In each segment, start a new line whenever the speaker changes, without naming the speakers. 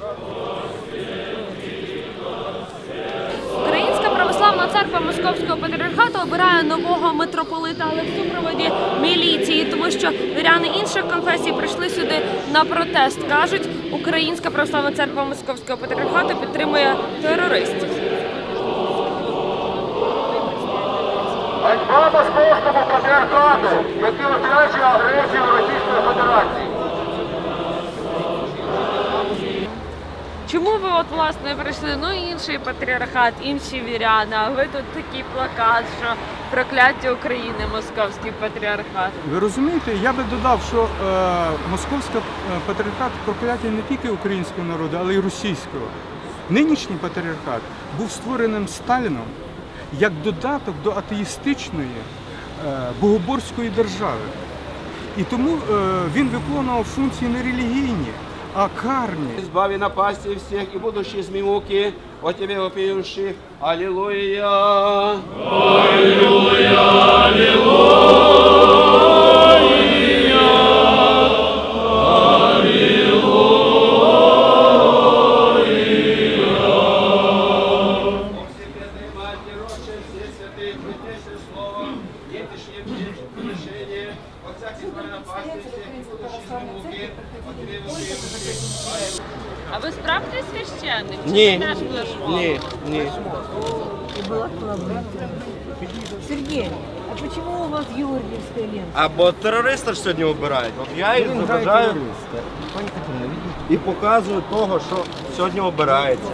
Bravo. Московського патріархату обирає нового митрополита, але в супроводі міліції, тому що віряни інших конфесій прийшли сюди на протест. кажуть, Українська православна церква Московського патріархату підтримує терористів.
Ганьба московському патріархату, який освячує агресію Російської Федерації.
Чому ви от власне прийшли? Ну інший патріархат, інші віряни, а ви тут такий плакат, що прокляття України, московський патріархат.
Ви розумієте, я би додав, що е, московська е, патріархат прокляття не тільки українського народу, але й російського. Нинішній патріархат був створеним Сталіном як додаток до атеїстичної е, богоборської держави. І тому е, він виконував функції не релігійні, а карні.
Избави напасти всех и будущие змеюки от Тебе вопиющих. Аллилуйя! Всепредной
А ви справді священник? Чи
Ні.
теж флешмоб?
Ні, ні.
Сергей, а почему у вас георгиевская лента?
Або терориста ж сьогодні обирають. От я їх заважаю і показую того, що сьогодні обирається.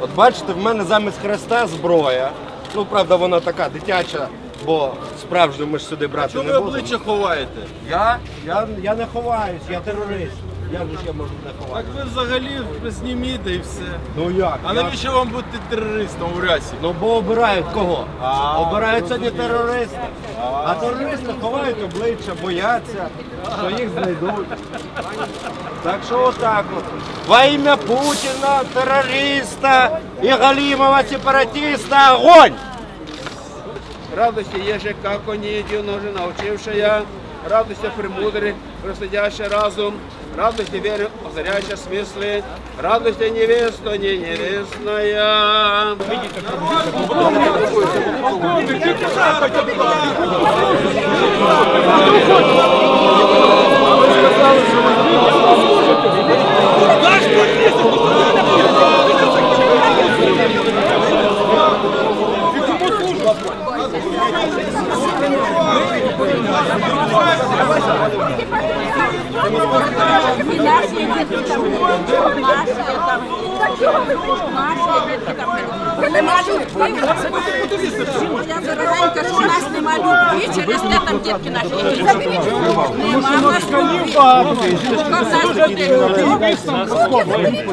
От бачите, в мене замість хреста зброя. Ну, правда, вона така дитяча, бо справжню ми ж сюди брати
Чому
не
ви
будемо.
обличчя ховаєте?
Я, я, я не ховаюсь, я терорист. Як же ж я можу не
Так
ховатися?
ви взагалі зніміте і все.
Ну як?
А
Я-
навіщо вам бути терористом у рясі?
Ну бо обирають кого?
А,
обирають сьогодні
зрозуміло.
терористи. А терористи ховають обличчя, бояться, що їх знайдуть. Так що отак от. Во ім'я Путіна, терориста і Галімова сепаратиста, огонь! Радості є же, як коні, дівноже навчившая, радості премудрих, простодяща разум, радості віри, озаряща смисли, радості невесто, не невестная.
Я у нас нема любві, через те там дітки наші.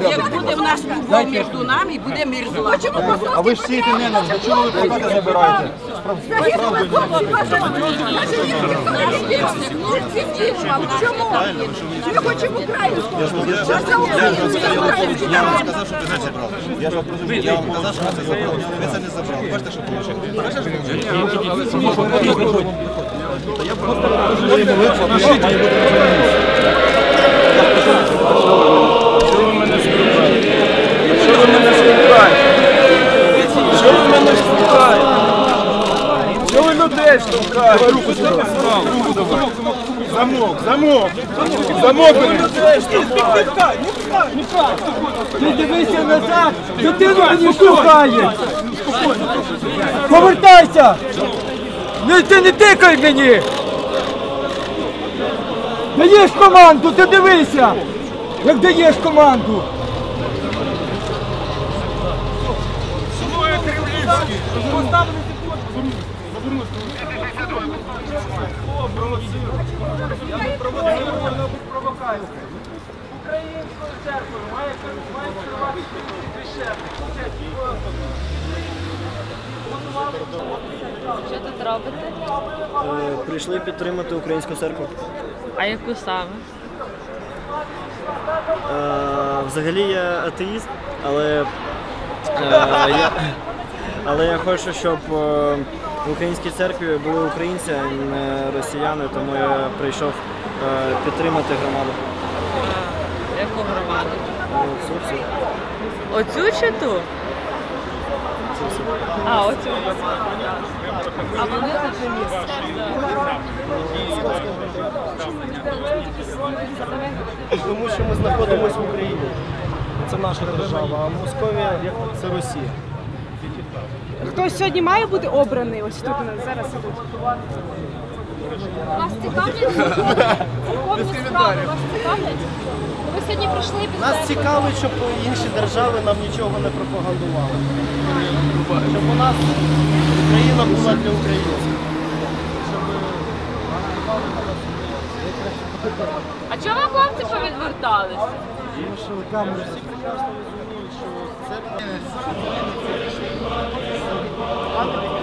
Як буде в нас любов між нами, буде мир зла.
Ви ж забираєте?
Чому? Ми хочемо українську.
Я. Я ж вам розумію, я вам казав, що це забрали. Ви це не забрали. Бачите, що вийшло?
Що людей штовхаєте? Руку сюди. Руку давай. Замок, замок. Замок.
Ти дивися назад, дитину мені штовхає. Повертайся! Ну ти не тикай мені! Даєш команду, ти дивися! Як даєш команду!
Що тут робите?
Прийшли підтримати українську церкву.
А яку саме?
Е, Взагалі я атеїст, але, е, я, але я хочу, щоб е, в українській церкві були українці, а не росіяни, тому я прийшов е, підтримати громаду.
Яку громаду?
Е, цю всю.
Оцю чи ту?
Це все.
А, оцю. А вони
Тому що ми знаходимося в Україні. Це наша держава, а Московія це Росія.
Хтось сьогодні має бути обраний ось тут у нас зараз ідуть.
Вас цікавлять церковні справи? Вас цікавлять? Ви сьогодні прийшли під
Нас
церкву.
цікавить, щоб інші держави нам нічого не пропагандували. Щоб у нас Україна була для українців.
А чого ви хлопці повідверталися?
Тому що камери всі прекрасно розуміють, що це Anladım.